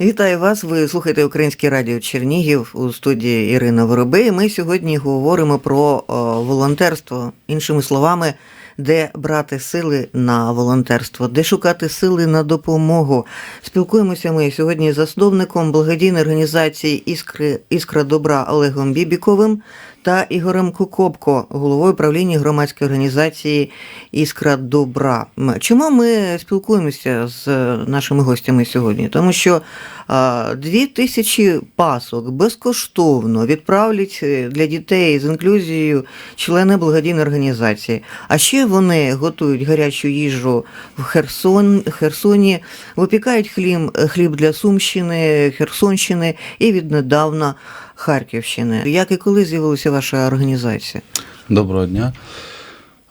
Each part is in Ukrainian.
Вітаю вас. Ви слухаєте Українське радіо Чернігів у студії Ірина Воробей. Ми сьогодні говоримо про волонтерство. Іншими словами, де брати сили на волонтерство, де шукати сили на допомогу. Спілкуємося ми сьогодні з засновником благодійної організації Іскри Іскра добра Олегом Бібіковим та Ігорем Кукобко, головою правління громадської організації Іскра добра. Чому ми спілкуємося з нашими гостями сьогодні? Тому що дві тисячі пасок безкоштовно відправлять е, для дітей з інклюзією члени благодійної організації. А ще вони готують гарячу їжу в Херсон, Херсоні, випікають хліб, хліб для Сумщини, Херсонщини і віднедавна Харківщини. Як і коли з'явилася ваша організація? Доброго дня.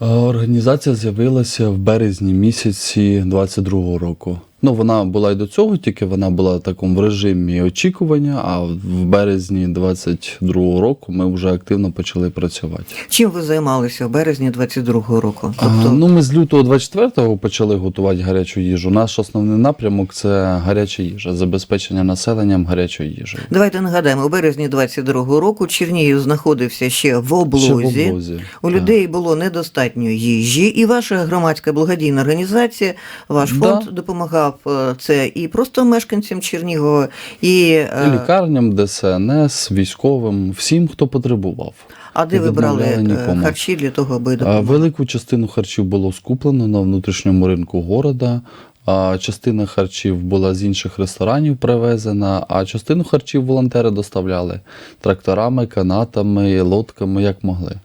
Е, Організація з'явилася в березні місяці 22-го року. Ну, вона була і до цього, тільки вона була в такому в режимі очікування, а в березні 22-го року ми вже активно почали працювати. Чим ви займалися в березні 22-го року? Тобто А, ну, ми з лютого 24-го почали готувати гарячу їжу. Наш основний напрямок це гаряча їжа, забезпечення населенням гарячою їжею. Давайте нагадаємо, у березні 22-го року Чернігів знаходився ще в облозі. Ще в облозі. У так. людей було недостатньо їжі, і ваша громадська благодійна організація, ваш Да. фонд допомагав е, це і просто мешканцям Чернігова, і, І е, лікарням, ДСНС, військовим, всім, хто потребував. а де ви брали е, нікому. харчі для того, аби А, допомагати? Велику частину харчів було скуплено на внутрішньому ринку города. А частина харчів була з інших ресторанів привезена, а частину харчів волонтери доставляли тракторами, канатами, лодками, як могли.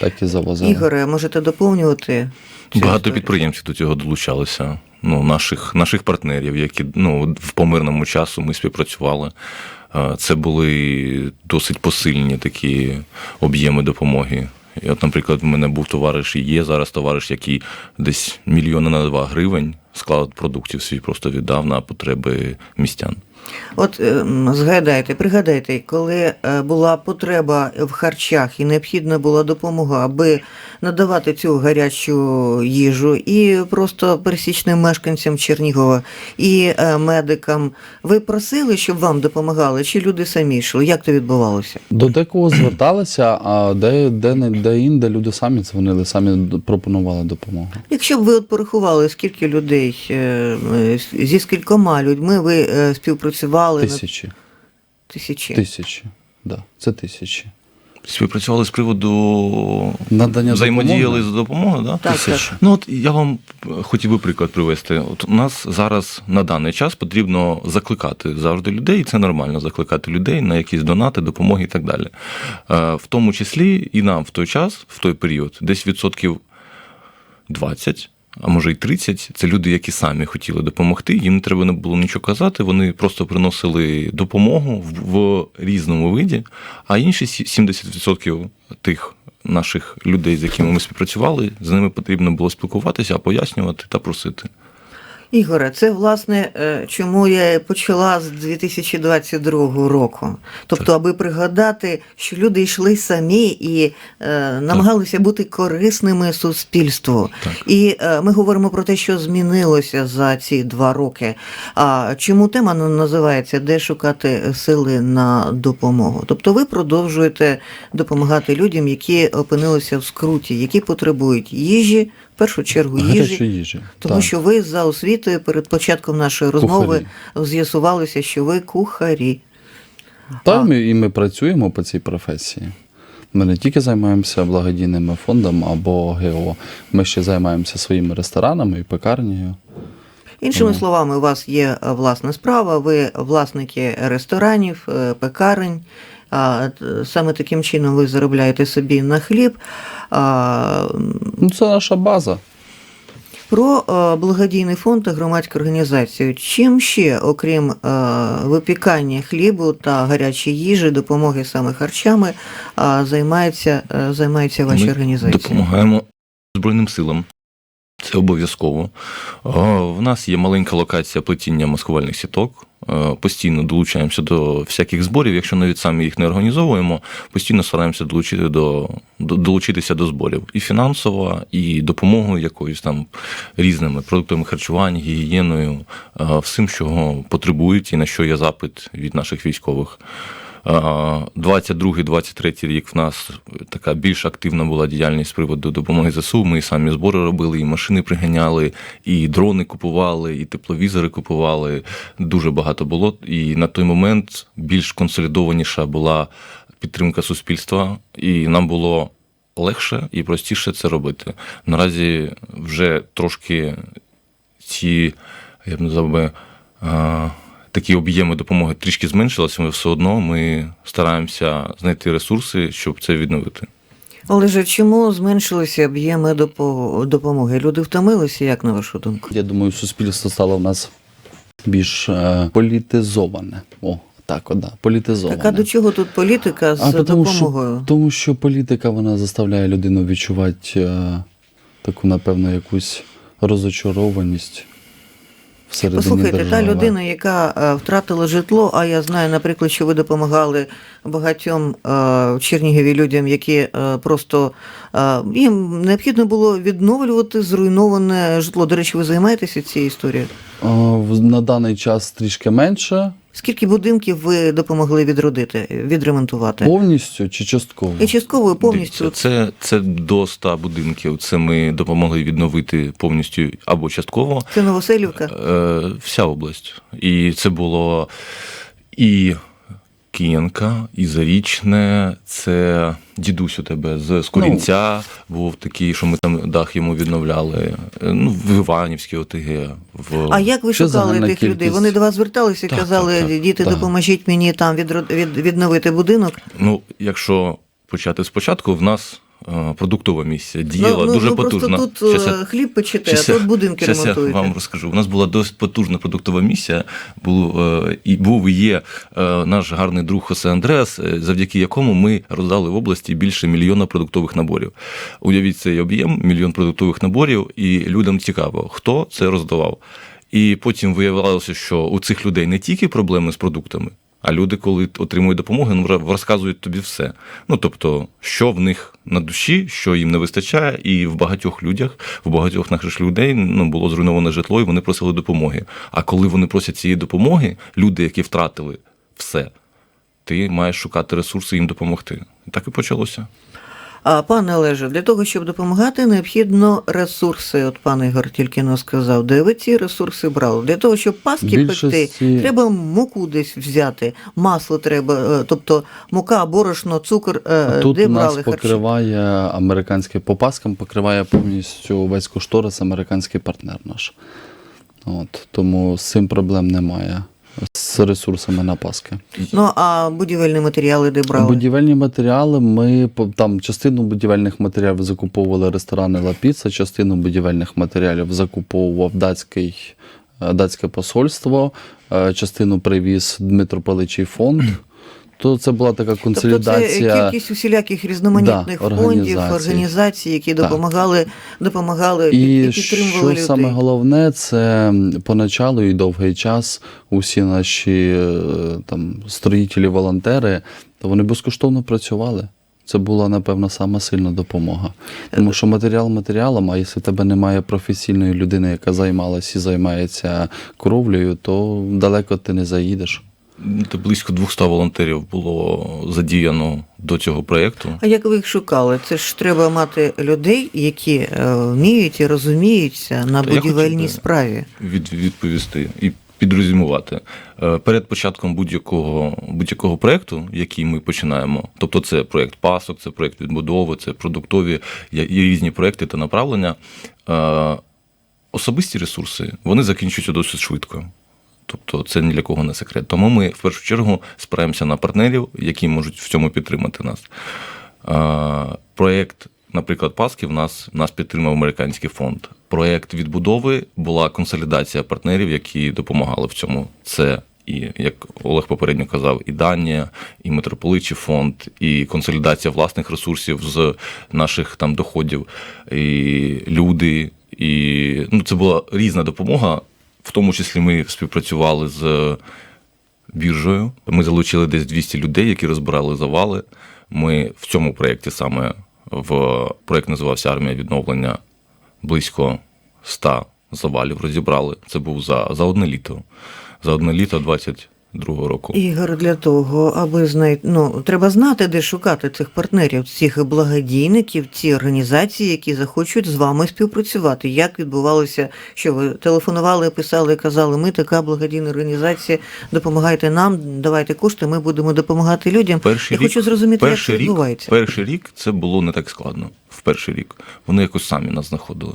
Так і завозили. Ігоре, можете доповнювати? цю Багато історію? підприємців до цього долучалися. Ну, наших, наших партнерів, які ну, в помирному часу ми співпрацювали. Е, Це були досить посильні такі об'єми допомоги. І от, наприклад, в мене був товариш і є зараз товариш, який десь мільйони на два гривень склад продуктів свій просто віддав на потреби містян. От е, згадайте, пригадайте, коли е, була потреба в харчах і необхідна була допомога, аби надавати цю гарячу їжу і просто пересічним мешканцям Чернігова, і е, медикам. Ви просили, щоб вам допомагали, чи люди самі йшли? Як це відбувалося? До декого зверталися, а де, де, не- де інде люди самі дзвонили, самі пропонували допомогу. Якщо б ви от порахували, скільки людей е, зі скількома людьми ви е, співпрацювали на Тисячі. тисячі? Тисячі. Да, це тисячі. Співпрацювали з приводу Надання взаємодіяли допомоги? з допомогою, да? Так, Тисячі. так. Ну от я вам хотів би приклад привести. От у нас зараз на даний час потрібно закликати завжди людей, і це нормально закликати людей на якісь донати, допомоги і так далі. Е, В тому числі і нам в той час, в той період, десь відсотків 20, а може й 30, це люди, які самі хотіли допомогти. Їм не треба не було нічого казати. Вони просто приносили допомогу в, в різному виді. А інші сі- 70% тих наших людей, з якими ми співпрацювали, з ними потрібно було спілкуватися, пояснювати та просити. Ігоре, це власне е, чому я почала з 2022 року. Тобто, аби пригадати, що люди йшли самі і е, намагалися бути корисними суспільству. Так. І е, ми говоримо про те, що змінилося за ці два роки. А чому тема називається Де шукати сили на допомогу? Тобто, ви продовжуєте допомагати людям, які опинилися в скруті, які потребують їжі, першу чергу їжі. Їжі. Тому так. що ви за освітою перед початком нашої розмови з'ясувалися, що ви кухарі. Та ми, і ми працюємо по цій професії. Ми не тільки займаємося благодійними фондами або ГО, ми ще займаємося своїми ресторанами і пекарнею. Іншими словами, у вас є е, власна справа, ви власники ресторанів, е, пекарень. А, Саме таким чином ви заробляєте собі на хліб. А, Ну, це наша база. Про благодійний фонд та громадську організацію. Чим ще, окрім випікання хлібу та гарячої їжі, допомоги саме харчами, займається, займається ваша ми організація? допомагаємо Збройним силам. Це обов'язково. В нас є маленька локація плетіння маскувальних сіток. Постійно долучаємося до всяких зборів. Якщо навіть самі їх не організовуємо, постійно стараємося долучити до, до долучитися до зборів і фінансово, і допомогою якоюсь там різними продуктами харчування, гігієною, всім, що потребують, і на що є запит від наших військових. 22-23 рік в нас така більш активна була діяльність з приводу допомоги ЗСУ. Ми і самі збори робили, і машини приганяли, і дрони купували, і тепловізори купували. Дуже багато було. І на той момент більш консолідованіша була підтримка суспільства, і нам було легше і простіше це робити. Наразі вже трошки ці, я б назвав би, а, такі об'єми допомоги трішки зменшилися, але все одно ми стараємося знайти ресурси, щоб це відновити. Олеже, чому зменшилися об'єми допомоги? Люди втомилися, як на вашу думку? Я думаю, суспільство стало в нас більш е, політизоване. О, так, да, політизоване. Так а до чого тут політика з А тому що, допомогою? тому що політика вона заставляє людину відчувати е, таку, напевно, якусь розочарованість Послухайте, та людина, яка е, втратила житло, а я знаю, наприклад, що ви допомагали багатьом е, в Чернігові людям, які е, просто е, їм необхідно було відновлювати зруйноване житло. До речі, ви займаєтеся цією історією? Е, в- На даний час трішки менше. Скільки будинків ви допомогли відродити, відремонтувати? Повністю чи частково? І частково і повністю Дивіться, це, це до 100 будинків. Це ми допомогли відновити повністю або частково. це Новоселівка. Е, вся область. І це було і Киянка, і Зарічне, це дідусь у тебе з Скорінця був такий, що ми там дах йому відновляли. Е, Ну, в Іванівській ОТГ. В... А як ви Це шукали тих тих людей? Вони до вас зверталися і Так, казали, так, так, діти, так. допоможіть мені там від... від, відновити будинок. Ну, якщо почати спочатку, в нас продуктова місія діяла ну, дуже ну. Просто тут Щас е, хліб печете, Щас а тут будинки щас я вам розкажу. У нас була досить потужна продуктова місія. Був е, і був і є е, наш гарний друг Хосе Андреас, е, завдяки якому ми роздали в області більше мільйона продуктових наборів. Уявіть цей об'єм, мільйон продуктових наборів, і людям цікаво, хто це роздавав. І потім виявилося, що у цих людей не тільки проблеми з продуктами. А люди, коли отримують допомогу, ну, розказують тобі все. Ну тобто, що в них на душі, що їм не вистачає, і в багатьох людях, в багатьох наших людей ну, було зруйноване житло, і вони просили допомоги. А коли вони просять цієї допомоги, люди, які втратили все, ти маєш шукати ресурси їм допомогти. Так і почалося. А пане Олеже, для того, щоб допомагати, необхідно ресурси. От пан Ігор тільки но сказав, де ви ці ресурси брали? Для того, щоб паски Більшості- пекти, треба муку десь взяти, масло треба, е, тобто мука, борошно, цукор. е, Тут де нас брали харчі? покриває американський по паскам, покриває повністю весь кошторис американський партнер наш. От, тому з цим проблем немає. З ресурсами на паски. Ну а будівельні матеріали де брали? Будівельні матеріали. Ми там частину будівельних матеріалів закуповували ресторани Ла Піца, частину будівельних матеріалів закуповував датський, е, датське посольство, е, частину привіз Дмитро Паличий фонд. То це була така Тобто це консолідація. кількість усіляких різноманітних Да, фондів, організацій. які Так. допомагали, допомагали І і підтримували що людей. саме головне, це поначалу і довгий час усі наші е, там строїтелі, волонтери, то вони безкоштовно працювали. Це була, напевно, сама сильна допомога. Тому що матеріал матеріалом, а якщо в тебе немає професійної людини, яка займалась і займається кровлею, то далеко ти не заїдеш. Близько 200 волонтерів було задіяно до цього проєкту. А як ви їх шукали? Це ж треба мати людей, які е, вміють і розуміються на Та будівельній справі. від, відповісти і підрозумувати. Е, Перед початком будь-якого будь-якого проєкту, який ми починаємо, тобто це проєкт пасок, це проєкт відбудови, це продуктові, є різні проєкти та направлення. е, Особисті ресурси вони закінчуються досить швидко. Тобто це ні для кого не секрет. Тому ми в першу чергу спираємося на партнерів, які можуть в цьому підтримати нас. Проєкт, наприклад, Паски в нас, нас підтримав американський фонд. Проєкт відбудови була консолідація партнерів, які допомагали в цьому. Це і, як Олег попередньо казав, і Данія, і митрополичий фонд, і консолідація власних ресурсів з наших там доходів, і люди, І ну, це була різна допомога. В тому числі ми співпрацювали з біржею. Ми залучили десь 200 людей, які розбирали завали. Ми в цьому проєкті саме в проєкт називався Армія відновлення близько 100 завалів розібрали. Це був за, за одне літо. За одне літо 22-го року. Ігор, для того, аби знайти, ну, треба знати, де шукати цих партнерів, цих благодійників, ці організації, які захочуть з вами співпрацювати. Як відбувалося, що ви телефонували, писали, казали, ми така благодійна організація, допомагайте нам, давайте кошти, ми будемо допомагати людям. Перший Я хочу зрозуміти, як перший це рік, відбувається. Перший рік це було не так складно. В перший рік. Вони якось самі нас знаходили.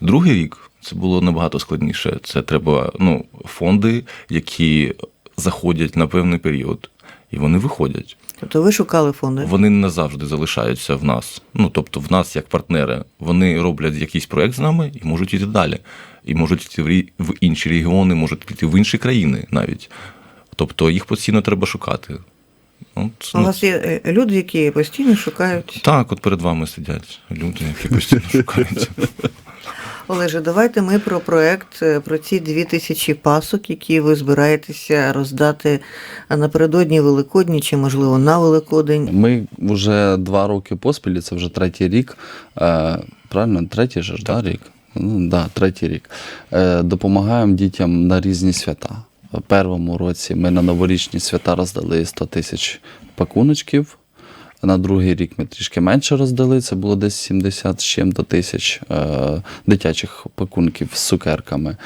Другий рік це було набагато складніше. Це треба ну, фонди, які заходять на певний період, і вони виходять. Тобто ви шукали фонди. Вони не завжди залишаються в нас. Ну тобто, в нас як партнери. Вони роблять якийсь проект з нами і можуть йти далі. І можуть йти в інші регіони, можуть йти в інші країни навіть. Тобто їх постійно треба шукати. От, У ну, вас є е, люди, які постійно шукають. так, от перед вами сидять люди, які постійно шукають. Олеже, давайте ми про проект, е, про ці дві тисячі пасок, які ви збираєтеся роздати напередодні Великодні чи, можливо, на Великодень. Ми вже два роки поспіль, це вже третій рік. Е, правильно, третій же ж, да, рік? Ну, да, третій рік. Е, допомагаємо дітям на різні свята. В першому році ми на новорічні свята роздали 100 тисяч пакуночків. На другий рік ми трішки менше роздали, це було десь 70 з чим-то тисяч е, дитячих пакунків з цукерками.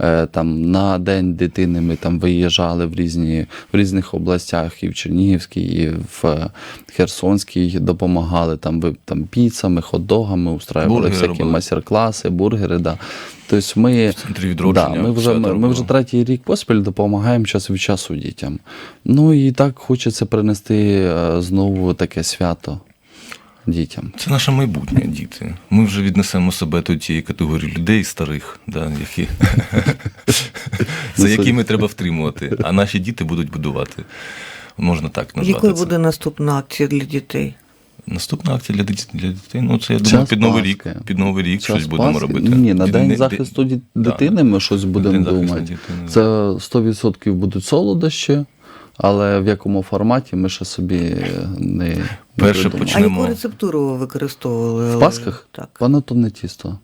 Е, там, на День дитини ми там виїжджали в, різні, в різних областях, і в Чернігівській, і в Херсонській допомагали там, ви- там піцами, хот-догами, устраювали Бургери всякі робили. майстер-класи, бургери. Да. Тобто ми, Да, ми, вже, ми, ми вже третій рік поспіль допомагаємо час від часу дітям. Ну і так хочеться принести е, знову таке свято дітям. Це наше майбутнє, діти. Ми вже віднесемо себе до тієї категорії людей старих, да, які... за якими треба втримувати, а наші діти будуть будувати. Можна так назвати. Якою це. буде наступна акція для дітей? Наступна акція для дит- для дітей. Ну, це я Час думаю, під Новий рік. Під Новий рік Час щось будемо Пасхи? робити. Ні, на День захисту ді- да. дитини ми щось будемо думати. дитини. Це 100% будуть солодощі, але в якому форматі ми ще собі не, не Перше придумали. А яку рецептуру ви використовували? В? Пасхах? Так. не тісто.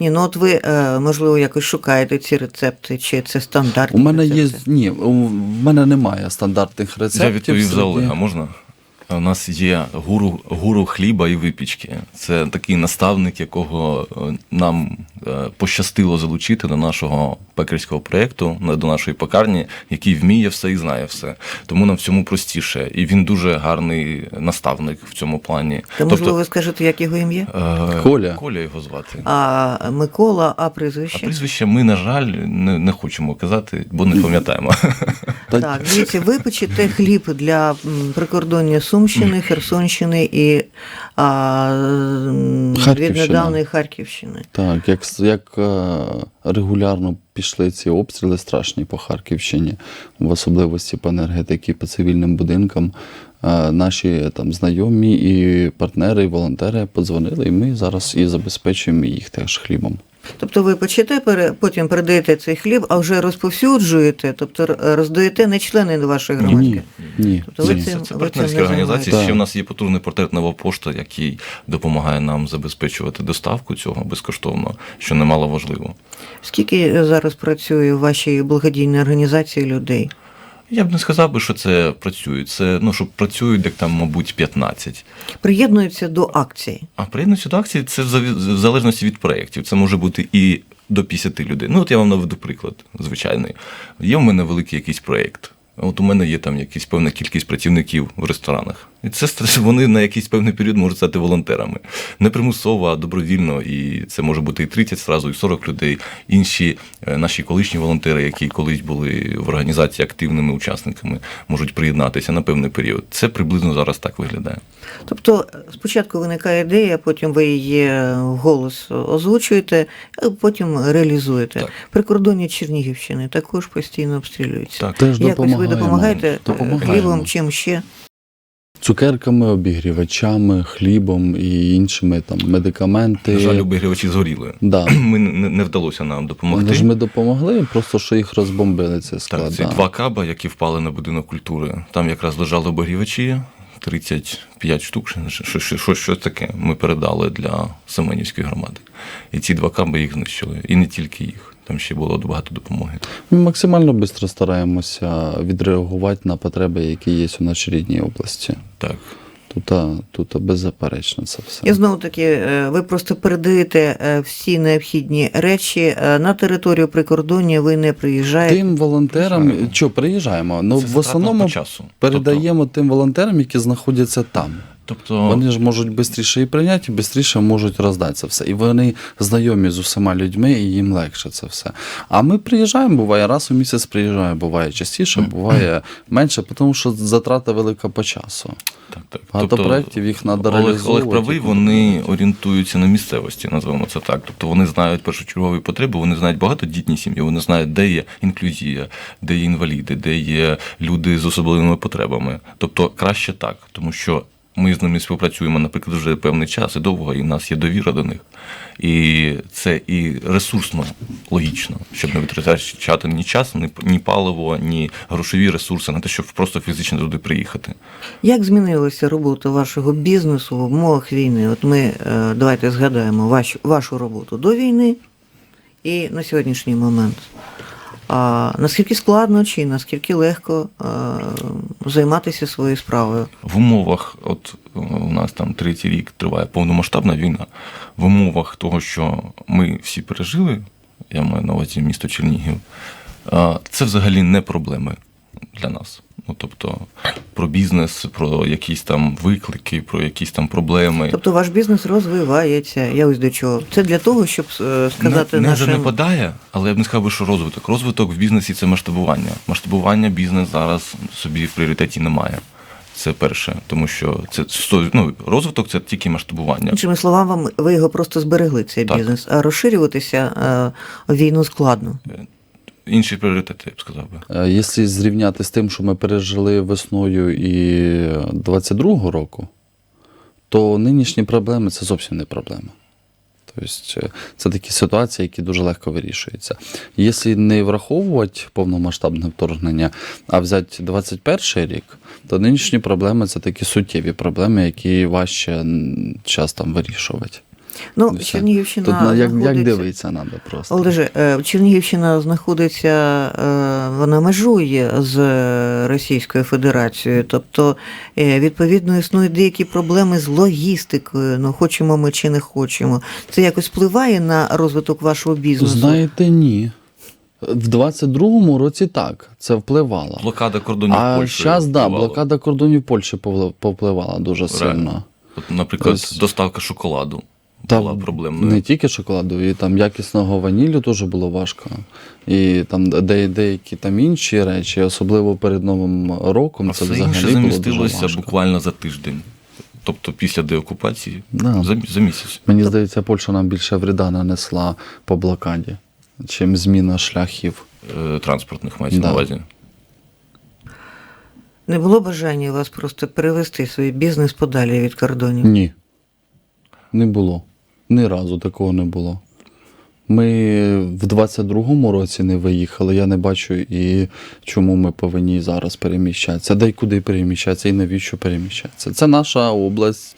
Ні, ну от ви, е, можливо, якось шукаєте ці рецепти, чи це стандартні У мене є. Ні, у мене немає стандартних рецептів. Я відповів за Олега, можна? У нас є гуру, гуру хліба і випічки. Це такий наставник, якого е, нам е, пощастило залучити до нашого пекарського проєкту, до нашої пекарні, який вміє все і знає все. Тому нам в цьому простіше. І він дуже гарний наставник в цьому плані. Та, можливо, ви скажете, як його ім'я? е, Коля. Коля його звати. А Микола, а А прізвище? прізвище ми, на жаль, не, не хочемо казати, бо не пам'ятаємо. Та- Так, дивіться, ви печете хліб для прикордоння Сумщини, Херсонщини і а, віднедавної Харківщини. Так, як, як е, регулярно пішли ці обстріли страшні по Харківщині, в особливості по енергетиці, по цивільним будинкам, е, наші там знайомі і партнери, і волонтери подзвонили, і ми зараз і забезпечуємо їх теж хлібом. Тобто ви печете, пере- потім передаєте цей хліб, а вже розповсюджуєте, тобто роздаєте не члени вашої громадки. Ні, ні. Тобто ви ні. цим- Це, це ви партнерські цим організації. Ще в нас є потужний портрет Нова пошта, який допомагає нам забезпечувати доставку цього безкоштовно, що немало важливо. Скільки зараз працює в вашій благодійній організації людей? Я б не сказав би, що це працює. Це ну, що працюють, як там, мабуть, 15. Приєднуються до акції. А приєднуються до акції це в залежності від проєктів. Це може бути і до 50 людей. Ну, от я вам наведу приклад звичайний. Є в мене великий якийсь проєкт. От у мене є там якась певна кількість працівників в ресторанах. І це вони на якийсь певний період можуть стати волонтерами. Не примусово, а добровільно. І це може бути і 30 зразу, і 40 людей. Інші е, наші колишні волонтери, які колись були в організації активними учасниками, можуть приєднатися на певний період. Це приблизно зараз так виглядає. Тобто спочатку виникає ідея, потім ви її голос озвучуєте, а потім реалізуєте. Так. Прикордоння Чернігівщини також постійно обстрілюються. Так. Теж Якось ви допомагаєте е, Допомагаємо. хлібом, чим ще. Цукерками, обігрівачами, хлібом і іншими там медикаменти. На жаль, обігрівачі згоріли. Да. Ми не, не вдалося нам допомогти. Але ж ми допомогли, просто що їх розбомбили ці склади. Так, ці два каба, які впали на будинок культури, там якраз лежали обігрівачі, 35 штук, що, що, що, що таке. Ми передали для Семенівської громади. І ці два каби їх знищили. І не тільки їх. Там ще було багато допомоги. Ми максимально швидко стараємося відреагувати на потреби, які є у нашій рідній області. Так. Тут, тут беззаперечно це все. І знову таки, е, ви просто передаєте е, всі необхідні речі е, на територію прикордоння. Ви не приїжджаєте. Тим волонтерам, Приїжджаємо. що приїжджаємо, ну в основному часу. передаємо тим волонтерам, які знаходяться там. Тобто, Вони ж можуть швидше і прийняти, і швидше можуть роздати це все. І вони знайомі з усіма людьми, і їм легше це все. А ми приїжджаємо, буває раз у місяць приїжджаємо, буває частіше, буває менше, тому що затрата велика по часу. так, так. Багато проєктів, їх треба реалізовувати. Олег правий, вони орієнтуються на місцевості, назвемо це так. Тобто вони знають першочергові потреби, вони знають багатодітні сім'ї, вони знають, де є інклюзія, де є інваліди, де є люди з особливими потребами. Тобто краще так, тому що. Ми з ними співпрацюємо, наприклад, вже певний час і довго, і в нас є довіра до них. І це і ресурсно логічно, щоб не витрачати ні час, ні, паливо, ні грошові ресурси на те, щоб просто фізично туди приїхати. Як змінилася робота вашого бізнесу в умовах війни? От ми е, давайте згадаємо вашу, вашу роботу до війни і на сьогоднішній момент. А наскільки складно чи наскільки легко е, займатися своєю справою? В умовах, от е, у нас там третій рік триває повномасштабна війна, в умовах того, що ми всі пережили, я маю на увазі місто Чернігів, е, це взагалі не проблеми для нас. Ну, тобто про бізнес, про якісь там виклики, про якісь там проблеми. Тобто ваш бізнес розвивається. Я ось до чого. Це для того, щоб е, сказати не, не нашим... занепадає, але я б не сказав, що розвиток. Розвиток в бізнесі це масштабування. Масштабування бізнес зараз собі в пріоритеті немає. Це перше, тому що це ну, розвиток це тільки масштабування. Іншими словами, ви його просто зберегли, цей Так. бізнес, а розширюватися е, війну складно. Інші пріоритети, я б сказав би. Е, Якщо зрівняти з тим, що ми пережили весною і 22-го року, то нинішні проблеми це зовсім не проблема. Тобто е, це такі ситуації, які дуже легко вирішуються. Якщо не враховувати повномасштабне вторгнення, а взяти 21 рік, то нинішні проблеми це такі суттєві проблеми, які важче час там вирішувати. Ну, І все. Чернігівщина Тут як, як дивитися треба просто. Олеже, е, Чернігівщина знаходиться, е, вона межує з Російською Федерацією, тобто, е, відповідно, існують деякі проблеми з логістикою, ну хочемо ми чи не хочемо. Це якось впливає на розвиток вашого бізнесу? Знаєте, ні. В 22-му році так, це впливало. Блокада кордонів А Польщі. зараз, да, блокада кордонів Польщі повпливала дуже сильно. От, наприклад, Тобто- доставка шоколаду Та була проблемною. Не тільки шоколаду, і там якісного ванілю теж було важко. І там де, деякі там інші речі, особливо перед Новим роком, А це все взагалі інше було дуже замістилося важко. буквально за тиждень. Тобто після деокупації Да. за, за місяць. Мені здається, Польща нам більше вреда нанесла по блокаді, чим зміна шляхів. Е, Транспортних мається Да. на увазі. Не було бажання у вас просто перевести свій бізнес подалі від кордонів? Ні. Не було. Ні разу такого не було. Ми в 22-му році не виїхали. Я не бачу і чому ми повинні зараз переміщатися. Де й куди переміщатися і навіщо переміщатися. Це наша область,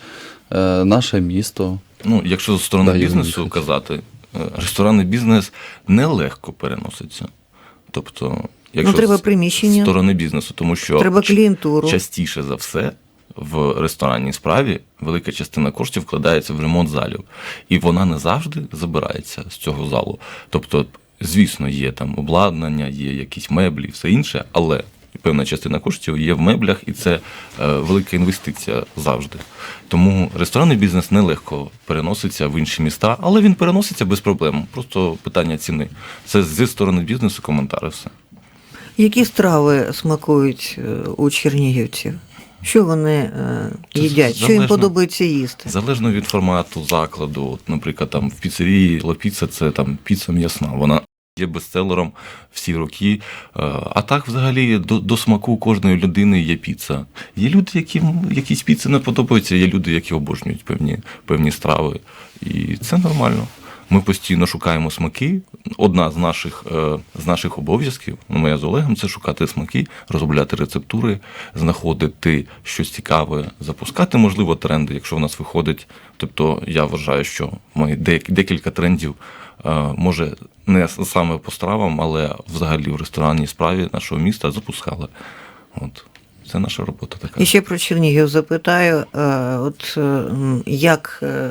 е, наше місто. Ну, якщо з сторони Да, бізнесу казати, е, ресторанний бізнес нелегко переноситься. Тобто, якщо Ну, треба з приміщення. сторони бізнесу, тому що Треба клієнтуру. частіше за все в ресторанній справі велика частина коштів вкладається в ремонт залів, і вона не завжди забирається з цього залу. Тобто, звісно, є там обладнання, є якісь меблі, все інше, але певна частина коштів є в меблях, і це е, велика інвестиція завжди. Тому ресторанний бізнес нелегко переноситься в інші міста, але він переноситься без проблем. Просто питання ціни. Це зі сторони бізнесу коментари все. Які страви смакують е, у чернігівців? Що вони е, їдять? Що їм подобається їсти? Залежно від формату закладу, от, наприклад, там в піцерії Ла Піца це там піца м'ясна. Вона є бестселером всі роки. Е, А так, взагалі, до, до смаку кожної людини є піца. Є люди, яким якісь піци не подобаються, є люди, які обожнюють певні, певні страви. І це нормально. Ми постійно шукаємо смаки. Одна з наших, е, з наших обов'язків, ну, моя з Олегом, це шукати смаки, розробляти рецептури, знаходити щось цікаве, запускати, можливо, тренди, якщо в нас виходить. Тобто я вважаю, що ми дек- декілька трендів, е, може, не саме по стравам, але взагалі в ресторанній справі нашого міста запускали. От. Це наша робота така. І ще про Чернігів запитаю, е, от е, як е,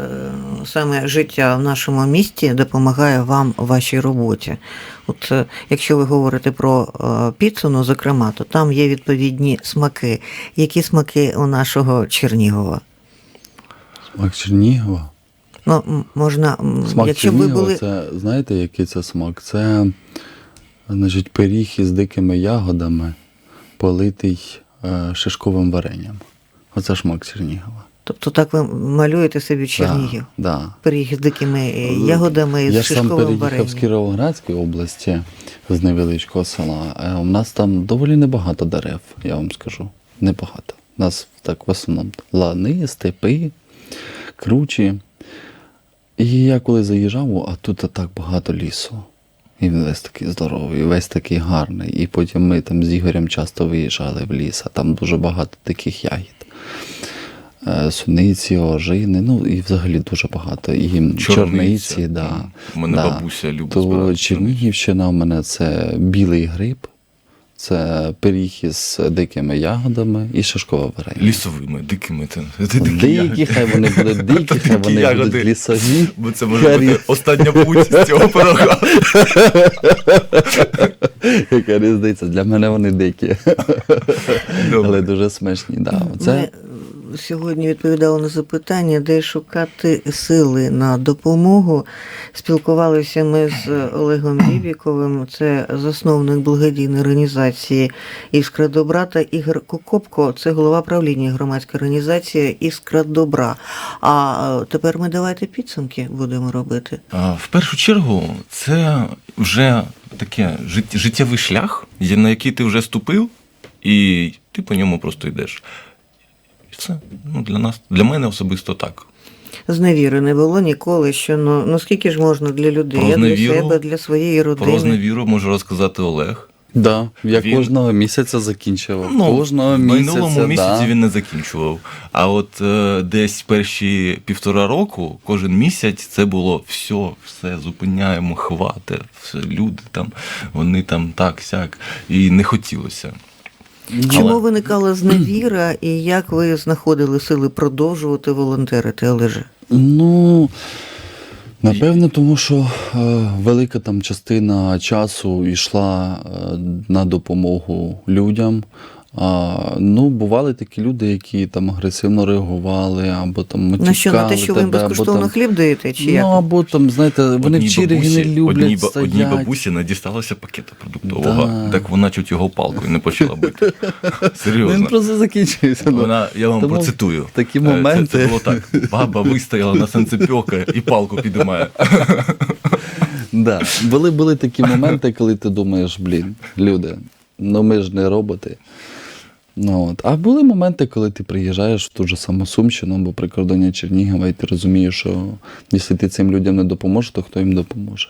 саме життя в нашому місті допомагає вам у вашій роботі? От якщо ви говорите про піцу, ну зокрема, то там є відповідні смаки. Які смаки у нашого Чернігова? Смак Чернігова. Ну, можна, Смак якщо б ви були. це знаєте, який це смак? Це значить, пиріг із дикими ягодами, политий шишковим варенням. Оце смак Чернігова. Тобто так ви малюєте собі Чернігів? Да, да. Пиріг з дикими е, ягодами Я з ж сам переїхав варенням. з Кіровоградської області з невеличкого села. Е, У нас там доволі небагато дерев, я вам скажу. Небагато. У нас так в основному лани, степи, кручі. І я коли заїжджав, а тут так багато лісу. І він весь такий здоровий, весь такий гарний. І потім ми там з Ігорем часто виїжджали в ліс, а там дуже багато таких ягід. Е, Суниці, ожини, ну і взагалі дуже багато. І чорниці, да. У мене да. бабуся любить То Чернігівщина у мене це білий гриб, це пиріг із дикими ягодами і шашкова варення. Лісовими, дикими. Це, це дикі Дикі, хай вони будуть дикі, хай вони ягоди. будуть лісові. Бо це може Харі- бути остання путь з цього пирога. Яка різниця? Для мене вони дикі. Добре. Але дуже смачні. Да. Це сьогодні відповідали на запитання, де шукати сили на допомогу. Спілкувалися ми з Олегом Бібіковим, це засновник благодійної організації Іскра добра та Ігор Кокопко, це голова правління громадської організації Іскра добра. А е, тепер ми давайте підсумки будемо робити. В першу чергу, це вже таке життєвий шлях, на який ти вже ступив, і ти по ньому просто йдеш. І все. Ну, для нас, для мене особисто так. Зневіри не було ніколи, що ну, ну скільки ж можна для людей, Про я для себе, для своєї родини. Про зневіру може розказати Олег. да, я Він- кожного місяця закінчував. Ну, кожного місяця. минулому місяці да. він не закінчував. А от е, десь перші півтора року, кожен місяць це було все, все, зупиняємо, хвати, все, люди там, вони там так, сяк, і не хотілося. Чому Але- виникала зневіра і як ви знаходили сили продовжувати волонтерити, Олеже? Ну, напевно, тому що е, велика там частина часу йшла е, на допомогу людям. А, ну, бували такі люди, які там агресивно реагували, або там матюкали На що на те, що ви їм тебе, або безкоштовно там, хліб даєте, чи ну, як? або там, знаєте, вони в черги не люблять одній, ба- стоять. одній бабусі не дісталося пакета продуктового, Да. так вона чуть його палкою не почала бити. Він Серйозно. просто закінчується. ну. Вона, я вам Тому процитую. такі Е, Це, моменти. це було так. Баба вистояла на санцепьока і палку підіймає. Да. Були, були такі моменти, коли ти думаєш, блін, люди, ну ми ж не роботи. Ну, от. А були моменти, коли ти приїжджаєш в ту ж саму Сумщину або прикордоння Чернігова, і ти розумієш, що якщо ти цим людям не допоможеш, то хто їм допоможе?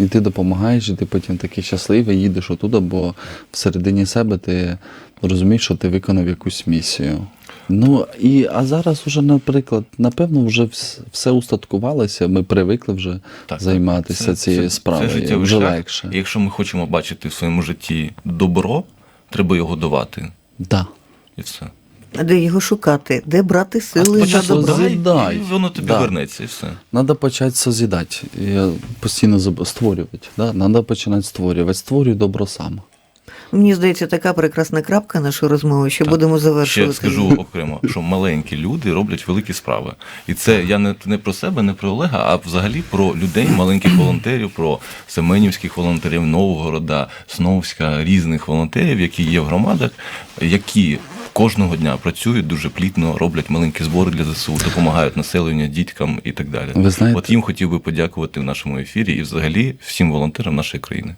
І ти допомагаєш, і ти потім такий щасливий, їдеш отуда, бо всередині себе ти розумієш, що ти виконав якусь місію. Ну і а зараз уже, наприклад, напевно, вже все устаткувалося, ми привикли вже Так, займатися це- цією це- справою. Це життєвий вже легше. Якщо ми хочемо бачити в своєму житті добро, треба його давати. Да. І все. А де його шукати? Де брати А сили на спочатку добро? дай. дай, і воно тобі Да. вернеться, і все. Надо почати созидати. Я постійно створювати. Да? Надо починати створювати. Створюй добро сам. Мені здається, така прекрасна крапка нашої розмови, що будемо завершувати. Ще скажу окремо, що маленькі люди роблять великі справи. І це я не, не про себе, не про Олега, а взагалі про людей, маленьких волонтерів, про семенівських волонтерів, Новгорода, Сновська, різних волонтерів, які є в громадах, які кожного дня працюють дуже плідно, роблять маленькі збори для ЗСУ, допомагають населенню, діткам і так далі. Ви знаєте- От їм хотів би подякувати в нашому ефірі і взагалі всім волонтерам нашої країни.